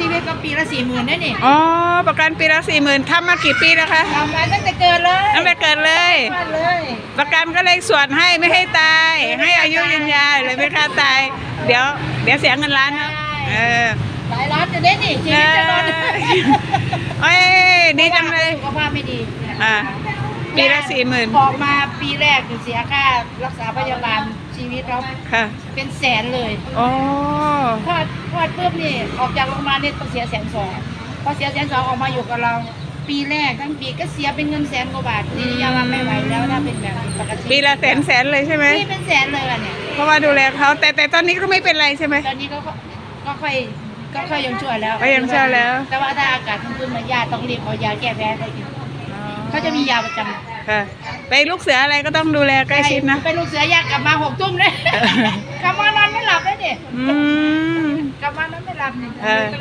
ชีวิตก็ปีละสี่หมื่นได้นี่อ๋อประกันปีละสี่หมื่นทำมากี่ปีแล้วคะทำมาตั้งแต่เกิดเลยตั้งแต่เกิดเลย มาเลย ประกันก็เลยส่วนให้ไม่ให้ตาย ให้อายุยืนยาวเลยไม่ฆ่าตาย เดี๋ยว เดี๋ยวเสียเงินล้านนะเออหลายล้านจะได้นี่ชีวิตจะรอดเอ้ยดีจังเลยสุขภาพไม่ดีอ่าปีละสี่หมื่นออกมาปีแรกเสียค่ารักษาพยาบาลชีวิตเราค่ะเป็นแสนเลยโอ้คลอ ดคลอดปุ๊บนี่ออกจากโรงพยาบาลนี่ต้องเสียแสนสองพอเสียแสนสองออกมาอยู่กับเรา ปีแรกทั้งปีก็เสียเป็นเงินแสนกว่าบาทนี่ยังว่าไม่ไหวแล้วถ้าเป็นแบบนี้ปกติปีละแสนแสนเลยใช่ไหมนี่เป็นแสนเลยว่ะเนี่ยเพราะว่าดูแลเขาแต่แต่ตอนนี้ก็ไม่เป็นไรใช่ไหมตอนนี้ก็ก็ค่อยก็ค่อยยังช่วยแล้วก็ยังช่วยแล้ว แต่ว่าถ้าอากาศชื้นๆมายาต้องรีบเอายาแก้แพ้ให้กินเขาจะมียาประจำค่ะไปลูกเสืออะไรก็ต้องดูแลใกล้ชิดนะเป็นลูกเสือยากกลับมาหกทุ่มเลยกลับมานอนไม่หลับเลยเนี่ยอืมก ลั